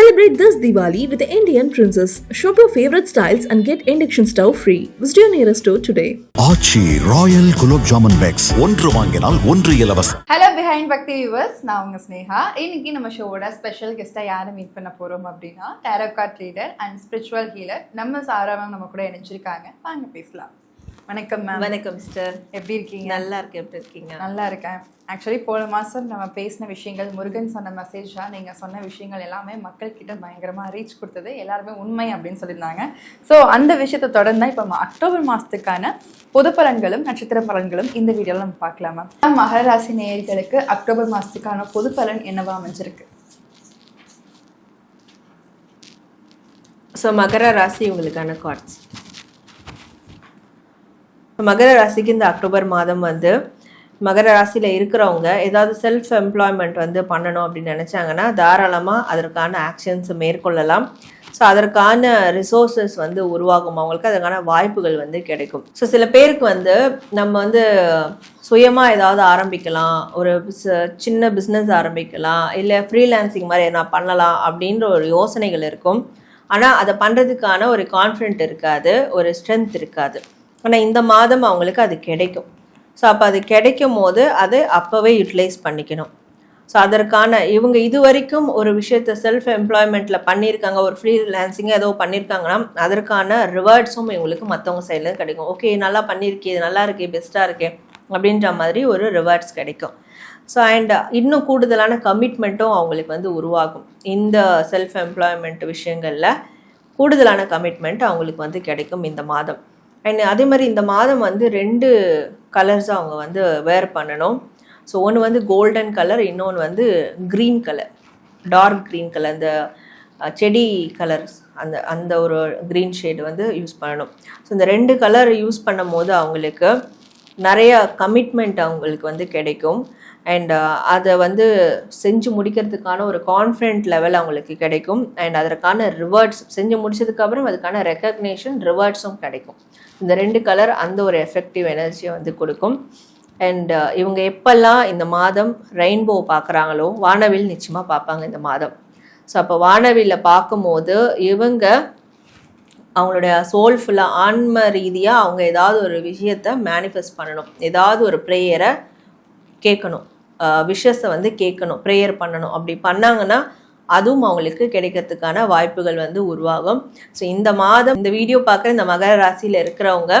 Celebrate this Diwali with the Indian Princess. Shop your favorite styles and get induction stove free. Visit your nearest store today. Aachi royal gulab jamun packs. ஒன்று வாங்கினால் ஒன்று இலவசம். Hello behind பக்தி viewers நான் உங்க ஸ்னேகா. இன்னைக்கு நம்ம ஷோவோட ஸ்பெஷல் கெஸ்ட்டாக யாரை மீட் பண்ண போறோம் அப்படின்னா tarot card reader and spiritual healer நம்ம சாரா மேம் நம்ம கூட இணைஞ்சிருக்காங்க. வாங்க பேசலாம். வணக்கம் மேம் வணக்கம் சிஸ்டர் எப்படி இருக்கீங்க? நல்லா இருக்கு எப்படி இருக்கீங்க? நல்லா இருக்கேன். ஆக்சுவலி போன மாதம் நம்ம பேசின விஷயங்கள் முருகன் சொன்ன மெசேஜாக நீங்கள் சொன்ன விஷயங்கள் எல்லாமே மக்கள்கிட்ட பயங்கரமாக ரீச் கொடுத்தது. எல்லாருமே உண்மை அப்படின்னு சொல்லியிருந்தாங்க. ஸோ அந்த விஷயத்தை தொடர்ந்து இப்போ அக்டோபர் மாதத்துக்கான பொது பலன்களும் நட்சத்திர பலன்களும் இந்த வீடியோவில் நம்ம பார்க்கலாம் மேம் மகர ராசி நேயர்களுக்கு அக்டோபர் மாதத்துக்கான பொது பலன் என்னவா அமைஞ்சிருக்கு? ஸோ மகர ராசி உங்களுக்கான கார்ட்ஸ் மகர ராசிக்கு இந்த அக்டோபர் மாதம் வந்து மகர ராசியில் இருக்கிறவங்க ஏதாவது செல்ஃப் எம்ப்ளாய்மெண்ட் வந்து பண்ணணும் அப்படின்னு நினச்சாங்கன்னா தாராளமாக அதற்கான ஆக்ஷன்ஸ் மேற்கொள்ளலாம். ஸோ அதற்கான ரிசோர்ஸஸ் வந்து உருவாகும். அவங்களுக்கு அதற்கான வாய்ப்புகள் வந்து கிடைக்கும். ஸோ சில பேருக்கு வந்து நம்ம வந்து சுயமாக ஏதாவது ஆரம்பிக்கலாம். ஒரு சின்ன பிஸ்னஸ் ஆரம்பிக்கலாம். இல்லை ஃப்ரீலான்சிங் மாதிரி எதனா பண்ணலாம் அப்படின்ற ஒரு யோசனைகள் இருக்கும். ஆனால் அதை பண்ணுறதுக்கான ஒரு கான்ஃபிடென்ட் இருக்காது. ஒரு ஸ்ட்ரென்த் இருக்காது. ஆனால் இந்த மாதம் அவங்களுக்கு அது கிடைக்கும். ஸோ அப்போ அது கிடைக்கும் போது அதை அப்போவே யூட்டிலைஸ் பண்ணிக்கணும். ஸோ அதற்கான இவங்க இது வரைக்கும் ஒரு விஷயத்த செல்ஃப் எம்ப்ளாய்மெண்ட்டில் பண்ணியிருக்காங்க ஒரு ஃப்ரீ ஏதோ பண்ணியிருக்காங்கன்னா அதற்கான ரிவார்ட்ஸும் இவங்களுக்கு மற்றவங்க சைடில் கிடைக்கும். ஓகே நல்லா பண்ணியிருக்கே இது நல்லா இருக்கே பெஸ்ட்டாக இருக்கே அப்படின்ற மாதிரி ஒரு ரிவார்ட்ஸ் கிடைக்கும். ஸோ அண்ட் இன்னும் கூடுதலான கமிட்மெண்ட்டும் அவங்களுக்கு வந்து உருவாகும். இந்த செல்ஃப் எம்ப்ளாய்மெண்ட் விஷயங்களில் கூடுதலான கமிட்மெண்ட் அவங்களுக்கு வந்து கிடைக்கும் இந்த மாதம். அண்ட் அதே மாதிரி இந்த மாதம் வந்து ரெண்டு கலர்ஸ் அவங்க வந்து வேர் பண்ணணும். ஸோ ஒன்று வந்து கோல்டன் கலர் இன்னொன்று வந்து green colour dark green colour அந்த செடி கலர்ஸ் அந்த அந்த ஒரு க்ரீன் ஷேடு வந்து யூஸ் பண்ணணும். ஸோ இந்த ரெண்டு கலர் யூஸ் பண்ணும் போது அவங்களுக்கு நிறையா கமிட்மெண்ட் அவங்களுக்கு வந்து கிடைக்கும். அண்ட் uh, அதை வந்து செஞ்சு முடிக்கிறதுக்கான ஒரு கான்ஃபிடென்ட் லெவல் அவங்களுக்கு கிடைக்கும். அண்ட் அதற்கான ரிவார்ட்ஸ் செஞ்சு முடிச்சதுக்கப்புறம் அதுக்கான ரெக்கக்னேஷன் ரிவார்ட்ஸும் கிடைக்கும். இந்த ரெண்டு கலர் அந்த ஒரு எஃபெக்டிவ் எனர்ஜியை வந்து கொடுக்கும். அண்ட் uh, இவங்க எப்பெல்லாம் இந்த மாதம் ரெயின்போ பார்க்குறாங்களோ வானவில் நிச்சயமாக பார்ப்பாங்க இந்த மாதம். ஸோ அப்போ வானவில்ல பார்க்கும்போது இவங்க அவங்களுடைய சோல் ஃபுல்லாக ஆன்ம ரீதியாக அவங்க ஏதாவது ஒரு விஷயத்த மேனிஃபெஸ்ட் பண்ணணும். ஏதாவது ஒரு ப்ரேயரை கேட்கணும். விஷஸை வந்து கேட்கணும் ப்ரேயர் பண்ணணும். அப்படி பண்ணாங்கன்னா அதுவும் அவங்களுக்கு கிடைக்கிறதுக்கான வாய்ப்புகள் வந்து உருவாகும். ஸோ இந்த மாதம் இந்த வீடியோ பார்க்குற இந்த மகர ராசியில் இருக்கிறவங்க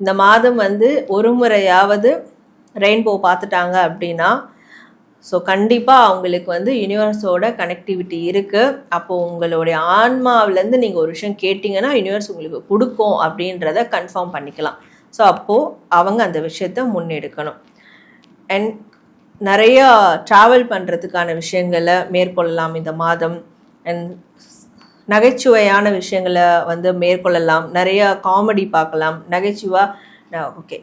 இந்த மாதம் வந்து ஒரு முறையாவது ரெயின்போ பார்த்துட்டாங்க அப்படின்னா ஸோ கண்டிப்பாக அவங்களுக்கு வந்து யூனிவர்ஸோட கனெக்டிவிட்டி இருக்குது அப்போது உங்களுடைய ஆன்மாவிலேருந்து நீங்கள் ஒரு விஷயம் கேட்டிங்கன்னா யூனிவர்ஸ் உங்களுக்கு கொடுக்கும் அப்படின்றத கன்ஃபார்ம் பண்ணிக்கலாம். ஸோ அப்போது அவங்க அந்த விஷயத்த முன்னெடுக்கணும். அண்ட் நிறையா ட்ராவல் பண்ணுறதுக்கான விஷயங்களை மேற்கொள்ளலாம் இந்த மாதம். அண்ட் நகைச்சுவையான விஷயங்களை வந்து மேற்கொள்ளலாம். நிறையா காமெடி பார்க்கலாம். நகைச்சுவாக ஓகே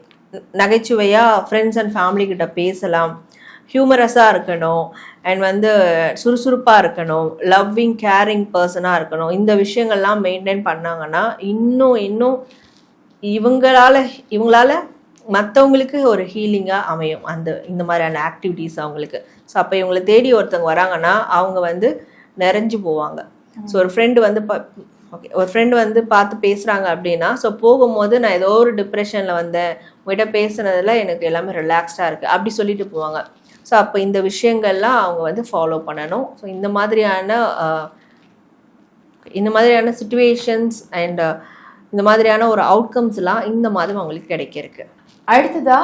நகைச்சுவையாக ஃப்ரெண்ட்ஸ் அண்ட் ஃபேமிலி கிட்ட பேசலாம். ஹியூமரஸாக இருக்கணும். அண்ட் வந்து சுறுசுறுப்பாக இருக்கணும். லவ்விங் கேரிங் பர்சனாக இருக்கணும். இந்த விஷயங்கள்லாம் மெயின்டைன் பண்ணாங்கன்னா இன்னும் இன்னும் இவங்களால இவங்களால மற்றவங்களுக்கு ஒரு ஹீலிங்காக அமையும். அந்த இந்த மாதிரியான ஆக்டிவிட்டீஸ் அவங்களுக்கு. ஸோ அப்போ இவங்களை தேடி ஒருத்தவங்க வராங்கன்னா அவங்க வந்து நிறைஞ்சு போவாங்க. ஸோ ஒரு ஃப்ரெண்டு வந்து ஓகே ஒரு ஃப்ரெண்டு வந்து பார்த்து பேசுகிறாங்க அப்படின்னா ஸோ போகும்போது நான் ஏதோ ஒரு டிப்ரெஷனில் வந்தேன். உங்ககிட்ட பேசுனதில் எனக்கு எல்லாமே ரிலாக்ஸ்டாக இருக்குது அப்படி சொல்லிட்டு போவாங்க. ஸோ அப்போ இந்த விஷயங்கள்லாம் அவங்க வந்து ஃபாலோ பண்ணணும். ஸோ இந்த மாதிரியான இந்த மாதிரியான சுச்சுவேஷன்ஸ் அண்ட் இந்த மாதிரியான ஒரு அவுட்கம்ஸ்லாம் இந்த மாதம் அவங்களுக்கு கிடைக்கிருக்கு அடுத்ததா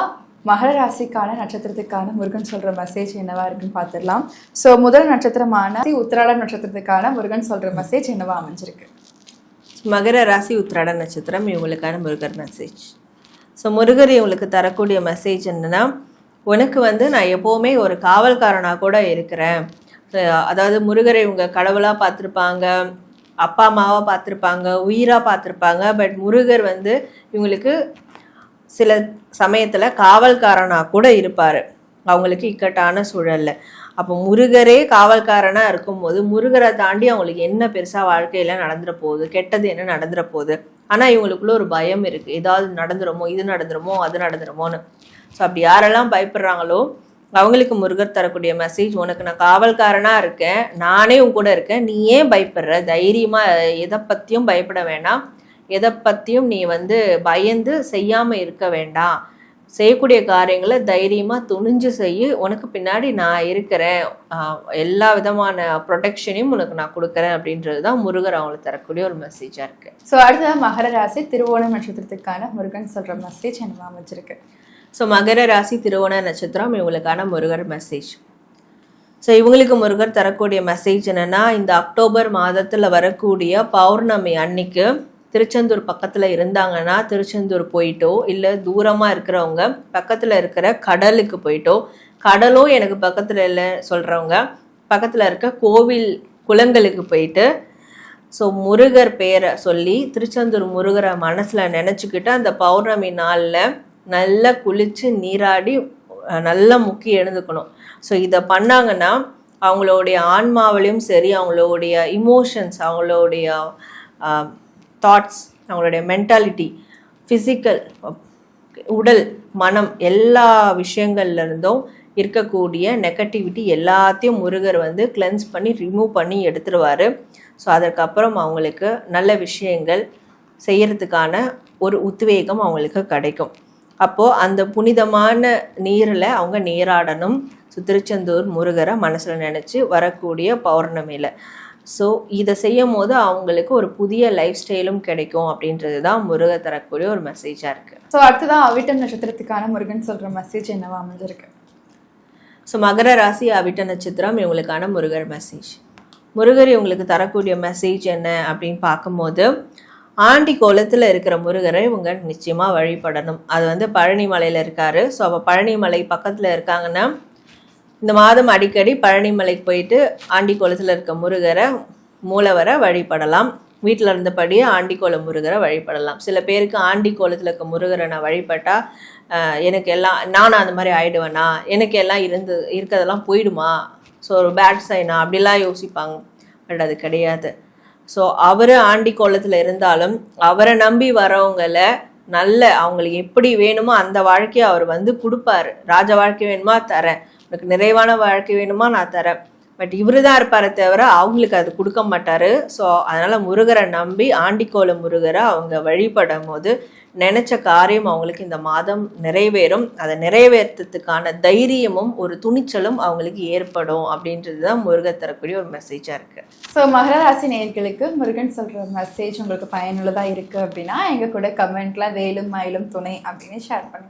மகர ராசிக்கான நட்சத்திரத்துக்கான முருகன் சொல்ற மெசேஜ் என்னவா இருக்குன்னு பார்த்துடலாம் ஸோ முதல் நட்சத்திரமான உத்திராட நட்சத்திரத்துக்கான முருகன் சொல்ற மெசேஜ் என்னவா அமைஞ்சிருக்கு? மகர ராசி உத்திராட நட்சத்திரம் இவங்களுக்கான முருகர் மெசேஜ் ஸோ முருகர் இவங்களுக்கு தரக்கூடிய மெசேஜ் என்னன்னா உனக்கு வந்து நான் எப்போவுமே ஒரு காவல்காரனாக கூட இருக்கிறேன். அதாவது முருகரை இவங்க கடவுளாக பார்த்துருப்பாங்க அப்பா அம்மாவாக பார்த்துருப்பாங்க உயிராக பார்த்துருப்பாங்க பட் முருகர் வந்து இவங்களுக்கு சில சமயத்தில் காவல்காரனாக கூட இருப்பார். அவங்களுக்கு இக்கட்டான சூழலில். அப்போ முருகரே காவல்காரனாக இருக்கும்போது முருகரை தாண்டி அவங்களுக்கு என்ன பெருசாக வாழ்க்கையில் நடந்துட போகுது கெட்டது என்ன நடந்துட போகுது? ஆனால் இவங்களுக்குள்ள ஒரு பயம் இருக்குது ஏதாவது நடந்துருமோ இது நடந்துருமோ அது நடந்துருமோன்னு. ஸோ அப்படி யாரெல்லாம் பயப்படுறாங்களோ அவங்களுக்கு முருகர் தரக்கூடிய மெசேஜ் உனக்கு நான் காவல்காரனாக இருக்கேன். நானே உன் கூட இருக்கேன். நீ ஏன் பயப்படுற? தைரியமாக எதை பற்றியும் பயப்பட வேணாம். எதை பத்தியும் நீ வந்து பயந்து செய்யாம இருக்க வேண்டாம். செய்யக்கூடிய காரியங்களை தைரியமா துணிஞ்சு செய்யு உனக்கு பின்னாடி நான் இருக்கிறேன். எல்லா விதமான ப்ரொடெக்ஷனையும் உனக்கு நான் கொடுக்குறேன் அப்படின்றது தான் முருகர் அவங்களுக்கு தரக்கூடிய ஒரு மெசேஜா இருக்கு. ஸோ அடுத்ததா மகர ராசி திருவோணம் நட்சத்திரத்துக்கான முருகன் சொல்ற மெசேஜ் எனக்கு அமைச்சிருக்கு ஸோ மகர ராசி திருவோண நட்சத்திரம் இவங்களுக்கான முருகர் மெசேஜ் ஸோ இவங்களுக்கு முருகர் தரக்கூடிய மெசேஜ் என்னன்னா இந்த அக்டோபர் மாதத்தில் வரக்கூடிய பௌர்ணமி அன்னைக்கு திருச்செந்தூர் பக்கத்தில் இருந்தாங்கன்னா திருச்செந்தூர் போயிட்டோ இல்லை தூரமாக இருக்கிறவங்க பக்கத்தில் இருக்கிற கடலுக்கு போயிட்டோ கடலோ எனக்கு பக்கத்தில் இல்லை சொல்கிறவங்க பக்கத்தில் இருக்க கோவில் குளங்களுக்கு போயிட்டு ஸோ முருகர் பேரை சொல்லி திருச்செந்தூர் முருகரை மனசில் நினச்சிக்கிட்டு அந்த பௌர்ணமி நாளில் நல்லா குளித்து நீராடி நல்லா முக்கி எழுந்துக்கணும். ஸோ இதை பண்ணாங்கன்னா அவங்களுடைய ஆன்மாவிலையும் சரி அவங்களுடைய இமோஷன்ஸ் அவங்களுடைய தாட்ஸ் அவங்களுடைய மென்டாலிட்டி ஃபிசிக்கல் உடல் மனம் எல்லா விஷயங்கள்ல இருந்தும் இருக்கக்கூடிய நெகட்டிவிட்டி எல்லாத்தையும் முருகர் வந்து கிளென்ஸ் பண்ணி ரிமூவ் பண்ணி எடுத்துருவார். ஸோ அதற்கப்புறம் அவங்களுக்கு நல்ல விஷயங்கள் செய்கிறதுக்கான ஒரு உத்வேகம் அவங்களுக்கு கிடைக்கும். அப்போது அந்த புனிதமான நீரில் அவங்க நீராடணும். ஸோ திருச்செந்தூர் முருகரை மனசில் நினச்சி வரக்கூடிய பௌர்ணமியில். ஸோ இதை செய்யும் போது அவங்களுக்கு ஒரு புதிய லைஃப் ஸ்டைலும் கிடைக்கும் அப்படின்றது தான் முருகர் தரக்கூடிய ஒரு மெசேஜாக இருக்குது ஸோ அடுத்ததா அவிட்டம் நட்சத்திரத்துக்கான முருகன் சொல்ற மெசேஜ் என்னவா அமைஞ்சிருக்கு? ஸோ மகர ராசி அவிட்ட நட்சத்திரம் இவங்களுக்கான முருகர் மெசேஜ் முருகர் இவங்களுக்கு தரக்கூடிய மெசேஜ் என்ன அப்படின்னு பார்க்கும்போது ஆண்டி கோலத்தில் இருக்கிற முருகரை இவங்க நிச்சயமாக வழிபடணும். அது வந்து பழனி மலையில் இருக்காரு. ஸோ அப்போ பழனி மலை பக்கத்தில் இருக்காங்கன்னா இந்த மாதம் அடிக்கடி பழனிமலைக்கு போயிட்டு ஆண்டிக்கோலத்தில் இருக்க முருகரை மூலவரை வழிபடலாம். வீட்டில் இருந்தபடியே ஆண்டிக்கோல முருகரை வழிபடலாம். சில பேருக்கு ஆண்டி கோலத்தில் இருக்க முருகரை நான் வழிபட்டால் எனக்கு எல்லாம் நான் அந்த மாதிரி ஆயிடுவேனா? எனக்கு எல்லாம் இருந்து இருக்கிறதெல்லாம் போயிடுமா? ஸோ ஒரு பேட் சைனா அப்படிலாம் யோசிப்பாங்க. பட் அது கிடையாது. ஸோ அவர் ஆண்டி கோலத்தில் இருந்தாலும் அவரை நம்பி வரவங்களை நல்ல அவங்களுக்கு எப்படி வேணுமோ அந்த வாழ்க்கையை அவர் வந்து கொடுப்பாரு. ராஜ வாழ்க்கை வேணுமா? தரேன். உனக்கு நிறைவான வாழ்க்கை வேணுமா நான் தரேன். பட் இவர் தான் இருப்பாரே தவிர அவங்களுக்கு அது கொடுக்க மாட்டாரு. ஸோ அதனால முருகரை நம்பி ஆண்டிக்கோல முருகரை அவங்க வழிபடும் போது நினைச்ச காரியம் அவங்களுக்கு இந்த மாதம் நிறைவேறும். அதை நிறைவேற்றத்துக்கான தைரியமும் ஒரு துணிச்சலும் அவங்களுக்கு ஏற்படும் அப்படின்றது தான் முருகர் தரக்கூடிய ஒரு மெசேஜாக இருக்கு. ஸோ மகராசி நேர்களுக்கு முருகன் சொல்ற மெசேஜ் உங்களுக்கு பயனுள்ளதாக இருக்கு அப்படின்னா எங்க கூட கமெண்ட்ல வேலும் மயிலும் துணை அப்படின்னு ஷேர் பண்ணுங்க.